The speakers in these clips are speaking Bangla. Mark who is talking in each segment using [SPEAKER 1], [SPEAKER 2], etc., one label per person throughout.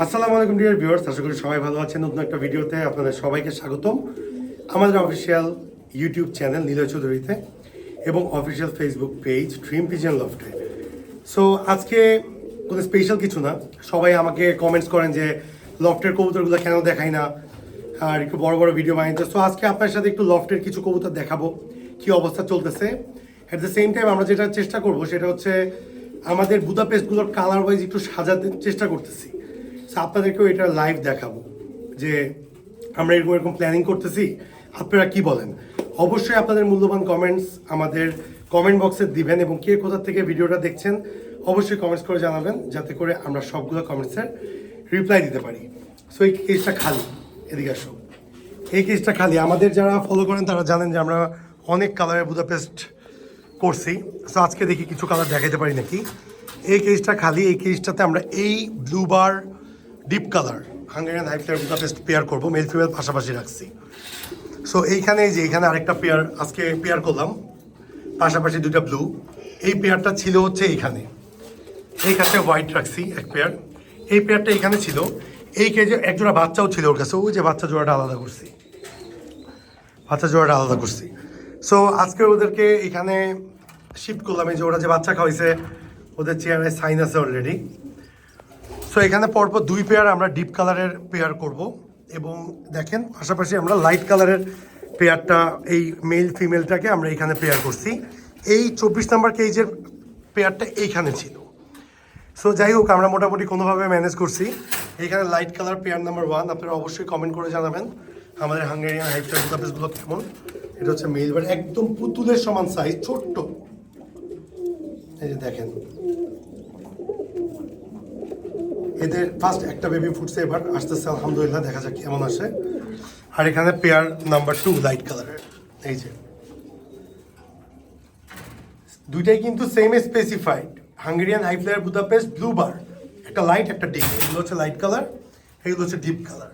[SPEAKER 1] আসসালামু আলাইকুম ডিয়ার ভিউয়ার্স আশা করি সবাই ভালো আছেন। নতুন একটা ভিডিওতে আপনাদের সবাইকে স্বাগতম। আমাদের অফিসিয়াল ইউটিউব চ্যানেল নীলয় চৌধুরীতে এবং official Facebook page dream pigeon লফটে so আজকে কোনো স্পেশাল কিছু না। সবাই আমাকে কমেন্টস করেন যে লফটের কবুতরগুলো কেন দেখাই না? আর একটু বড় বড় ভিডিও বানিয়েছে সো আজকে আপনার সাথে একটু লফটের কিছু কবুতর দেখাবো। কি অবস্থা চলতেছে? অ্যাট দ্য সেম টাইম আমরা যেটা চেষ্টা করব, সেটা হচ্ছে আমাদের বুদাপেস্টগুলোর কালার ওয়াইজ একটু সাজাতে চেষ্টা করতেছি। আপনাদেরকেও এটা লাইভ দেখাবো যে আমরা এরকম এরকম প্ল্যানিং করতেছি। আপনারা কি বলেন? অবশ্যই আপনাদের মূল্যবান কমেন্টস আমাদের কমেন্ট বক্সে দিবেন এবং কে কোথা থেকে ভিডিওটা দেখছেন, অবশ্যই কমেন্টস করে জানাবেন, যাতে করে আমরা সবগুলো কমেন্টসের রিপ্লাই দিতে পারি। সো এই কেসটা খালি। এদিকে আসো। এই কেসটা খালি। আমাদের যারা ফলো করেন, তারা জানেন যে আমরা অনেক কালারের বুদাপেস্ট করছি। সো আজকে দেখি কিছু কালার দেখাতে পারি নাকি। এই কেসটা খালি। এই কেসটাতে আমরা এই blue bar deep colour Hungarian highflyer Budapest pair করব মেল ফিমেল পাশাপাশি রাখছি। সো এইখানে যে এখানে আরেকটা পেয়ার আজকে পেয়ার করলাম, পাশাপাশি দুইটা ব্লু এই পেয়ারটা ছিল হচ্ছে এইখানে। এই কাছে হোয়াইট রাখছি, এক পেয়ার এই পেয়ারটা এখানে ছিল। এই কেজে একজোড়া বাচ্চাও ছিল ওর কাছে, ওই যে বাচ্চা জোড়াটা আলাদা করছি। বাচ্চা জোড়াটা আলাদা করছি। সো আজকে ওদেরকে এখানে শিফট করলাম, এই যে ওরা যে বাচ্চা খাওয়াইছে, ওদের চেয়ারে সাইন আছে অলরেডি সো এখানে পরপর দুই পেয়ার আমরা ডিপ কালারের পেয়ার করব। এবং দেখেন, পাশাপাশি আমরা লাইট কালারের পেয়ারটা এই মেল ফিমেলটাকে আমরা এখানে পেয়ার করছি। এই চব্বিশ নাম্বার কেজের পেয়ারটা এইখানে ছিল। সো যাই হোক, আমরা মোটামুটি কোনোভাবে ম্যানেজ করছি। এখানে light colour pair number one আপনারা অবশ্যই কমেন্ট করে জানাবেন। আমাদের হাঙ্গেরিয়ান হাইফ্লার বুদাপেসগুলো কেমন? এটা হচ্ছে মেল বাট একদম পুতুলের সমান সাইজ ছোট্ট। এই যে দেখেন। এদের ফার্স্ট একটা বেবি ফুটছে এবার আসতেছে, আলহামদুলিল্লাহ, দেখা যাক কেমন আসে। আর এখানে পেয়ার নাম্বার টু লাইট কালারের এই যে। দুইটাই কিন্তু same specified Hungarian highflyer Budapest blue bar একটা লাইট একটা ডিপ এগুলো হচ্ছে লাইট কালার এগুলো হচ্ছে deep colour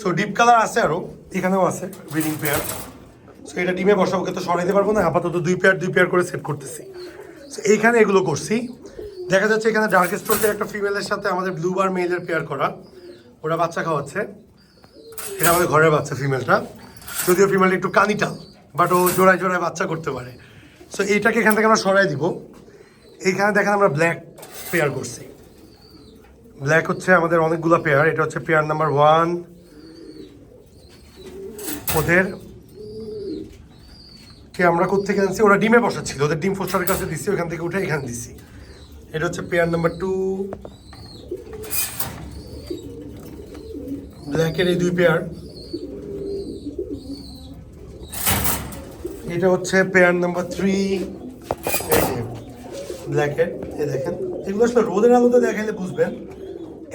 [SPEAKER 1] so deep colour আছে আরও এখানেও আছে ব্রিডিং পেয়ার সো এটা ডিমে বসাবো তো সরাইতে পারব না। আপাতত দুই পেয়ার দুই পেয়ার করে সেট করতেছি। সো এইখানে এগুলো করছি। দেখা যাচ্ছে এখানে ডার্ক স্টোকের একটা ফিমেলের সাথে আমাদের ব্লু বার মেলের পেয়ার করা। ওরা বাচ্চা খাওয়াচ্ছে। এটা আমাদের ঘরের বাচ্চা ফিমেলটা যদিও ফিমেলটা একটু কানিটাল বাট ও জোড়ায় জোড়ায় বাচ্চা করতে পারে। সো এইটাকে এখান থেকে আমরা সরাই দিব। এইখানে দেখেন আমরা ব্ল্যাক পেয়ার করছি। ব্ল্যাক হচ্ছে আমাদের অনেকগুলো পেয়ার এটা হচ্ছে পেয়ার নাম্বার ওয়ান ওদের কে আমরা কোথেকে আনছি? ওরা ডিমে বসাচ্ছিল, ওদের ডিম ফোস্টারের কাছে দিচ্ছি ওখান থেকে উঠে এখানে দিচ্ছি এটা হচ্ছে পেয়ার নাম্বার টু। ব্ল্যাকের এই দুই পেয়ার। এটা হচ্ছে পেয়ার নাম্বার থ্রি। ব্ল্যাকের, এই দেখেন। এগুলো আসলে রোদের আলোতে দেখাইলে বুঝবেন।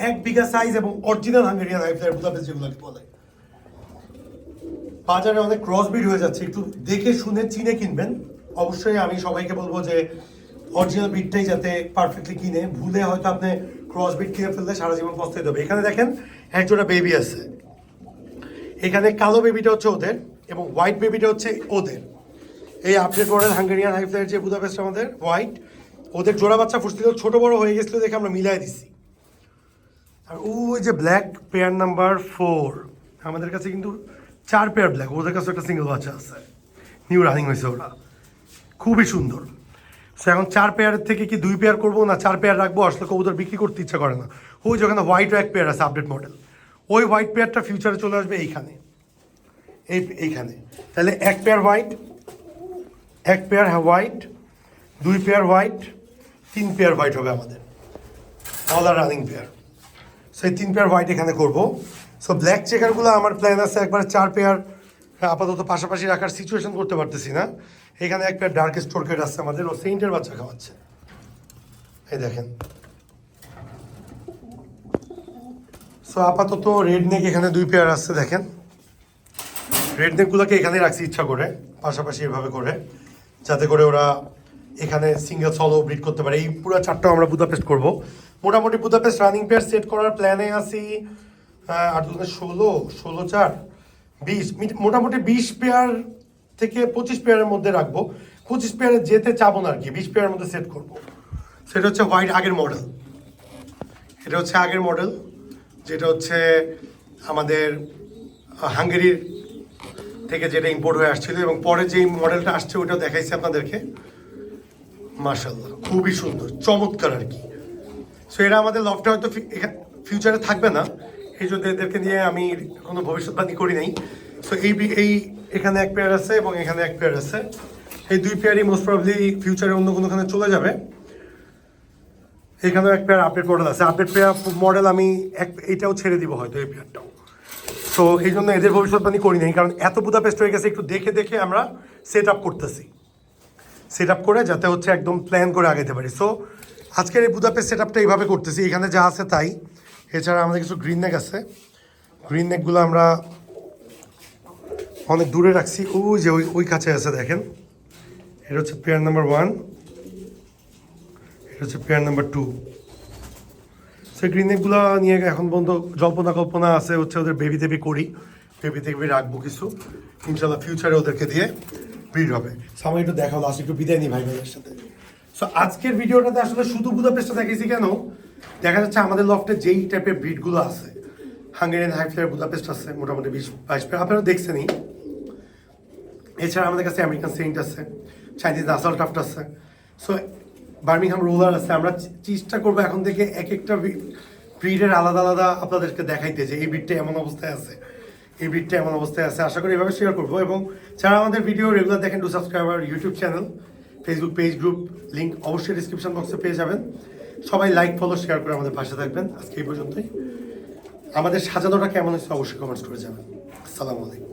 [SPEAKER 1] এক বিঘা সাইজ এবং অরিজিনাল হাঙ্গেরিয়ান হাইফ্লায়ার বুদাপেস্ট যেগুলোকে বলে। বাজারে অনেক ক্রস বিড হয়ে যাচ্ছে। একটু দেখে শুনে, চিনে কিনবেন। অবশ্যই আমি সবাইকে বলব যে অরিজিনাল বিটটাই যাতে পারফেক্টলি কিনে, ভুলে হয়তো আপনি ক্রস বিট কিনে ফেললে সারা জীবন পস্তাইতে হবে এখানে দেখেন একজোড়া বেবি আছে। এখানে কালো বেবিটা হচ্ছে ওদের এবং হোয়াইট বেবিটা হচ্ছে ওদের। এই আপডেট মডেল হাঙ্গেরিয়ান হাইফ্লাইয়ের যে বুদাপেস্ট আমাদের হোয়াইট ওদের জোড়া বাচ্চা ফুটছিল ছোট বড় হয়ে গেছিল দেখে আমরা মিলাই দিছি। আর ওই যে ব্ল্যাক পেয়ার নাম্বার ফোর আমাদের কাছে কিন্তু চার পেয়ার ব্ল্যাক ওদের কাছে একটা সিঙ্গেল বাচ্চা আছে। নিউ রানিং হয়েছে ওরা। খুবই সুন্দর। সো এখন চার পেয়ারের থেকে কি দুই পেয়ার করব? না, চার পেয়ার রাখব? আসলে কবুতর বিক্রি করতে ইচ্ছা করে না। ওই যে যেখানে হোয়াইটও এক পেয়ার আছে আপডেট মডেল ওই হোয়াইট পেয়ারটা ফিউচারে চলে আসবে এইখানে। এই, এইখানে। তাহলে এক পেয়ার হোয়াইট এক পেয়ার হোয়াইট দুই পেয়ার হোয়াইট তিন পেয়ার হোয়াইট হবে আমাদের। All are running pair so এই তিন পেয়ার হোয়াইট এখানে করব। সো ব্ল্যাক চেকারগুলো আমার প্ল্যান আছে একবার চার পেয়ার আপাতত পাশাপাশি রাখার সিচুয়েশন করতে পারতেছি না। এখানে এক পেয়ার ডার্ক স্টোরকেট আছে আমাদের ও সেন্টের বাচ্চা খাওয়াচ্ছে। এই দেখেন। সো আপাতত রেড নেক এখানে দুই পেয়ার আসছে দেখেন। রেড নেকগুলোকে এখানে রাখছি ইচ্ছা করে পাশাপাশি এভাবে করে যাতে করে ওরা এখানে সিঙ্গেল সলো ব্রিড করতে পারে। এই পুরো চারটাও আমরা বুদাপেস্ট করব। মোটামুটি বুদাপেস্ট রানিং পেয়ার সেট করার প্ল্যানে আহ, আট দুগুণে ষোলো ষোলো চার। বিশ, মিট- মোটামুটি বিশ পেয়ার থেকে পঁচিশ পেয়ারের মধ্যে রাখব। পঁচিশ পেয়ারে যেতে চাবো না আর কি বিশ পেয়ারের মধ্যে সেট করব। সেটা হচ্ছে হোয়াইট আগের মডেল এটা হচ্ছে আগের মডেল যেটা হচ্ছে আমাদের হাঙ্গেরির থেকে যেটা ইম্পোর্ট হয়ে আসছিল এবং পরে যেই মডেলটা আসছে ওটা দেখাইছি আপনাদেরকে। মার্শাল্লাহ খুবই সুন্দর, চমৎকার আর কি সো এরা আমাদের লফটে হয়তো ফিউচারে থাকবে না। এই জন্য এদেরকে নিয়ে আমি কোনো ভবিষ্যৎবাণী করি নাই। সো এই এই এখানে এক পেয়ার আছে এবং এখানে এক পেয়ার আছে। এই দুই পেয়ারই মোস্ট প্রবলি ফিউচারে অন্য কোনোখানে চলে যাবে। এখানেও এক পেয়ার আপডেট মডেল আছে। আপডেট পেয়ার মডেল আমি এক এইটাও ছেড়ে দিব হয়তো এই পেয়ারটাও সো এই জন্য এদের ভবিষ্যৎবাণী করি নাই। কারণ এত বুদাপেস্ট হয়ে গেছে, একটু দেখে দেখে আমরা সেট আপ করতেছি। সেট আপ করে যাতে হচ্ছে একদম প্ল্যান করে আগাইতে পারি। সো আজকের এই বুদাপেস্ট সেট আপটা এইভাবে করতেছি। এখানে যা আছে তাই। এছাড়া আমাদের কিছু গ্রিন নেক আছে। গ্রিন নেকগুলো আমরা অনেক দূরে রাখছি। ওই যে ওই ওই কাছে আছে, দেখেন। এটা হচ্ছে পেয়ার নাম্বার ওয়ান এটা হচ্ছে পেয়ার নাম্বার টু সেই গ্রিন নেকগুলো নিয়ে এখন পর্যন্ত জল্পনা কল্পনা আছে, হচ্ছে ওদের বেবি দেবি করি। বেবি দেবি রাখব কিছু। ইনশাল্লাহ ফিউচারে ওদেরকে দিয়ে ভিড় হবে। সো আমি একটু দেখাও লাস্ট একটু বিদায় নিই ভাই ভাইয়ের সাথে। সো আজকের ভিডিওটাতে আসলে শুধু বুদাপেস্টটা দেখেছি কেন? দেখা যাচ্ছে আমাদের লফটে যেই টাইপের ব্রিডগুলো আছে হাঙ্গেরিয়ান হাইফ্লার বুদাপেস্ট আছে, মোটামুটি বিশ, বাইশ পেয়ার আপনারা দেখছেনই এছাড়া আমাদের কাছে আমেরিকান সেন্ট আছে চাইনিজ আসাল টাফট আছে। সো বার্মিংহাম রোলার আছে। আমরা চেষ্টা করব এখন থেকে এক একটা ব্রিডের আলাদা আলাদা আপনাদেরকে দেখাইতে যে এই ব্রিডটা এমন অবস্থায় আছে, এই ব্রিডটা এমন অবস্থায় আছে। আশা করি এভাবে শেয়ার করব। এবং যারা আমাদের ভিডিও রেগুলার দেখেন টু সাবস্ক্রাইব আমার YouTube channel Facebook page group link অবশ্যই ডিসক্রিপশন বক্সে পেয়ে যাবেন। সবাই লাইক ফলো শেয়ার করে আমাদের পাশে থাকবেন। আজকে এই পর্যন্তই। আমাদের সাজানোটা কেমন হয়েছে অবশ্যই কমেন্টস করে যাবেন আসসালামু আলাইকুম।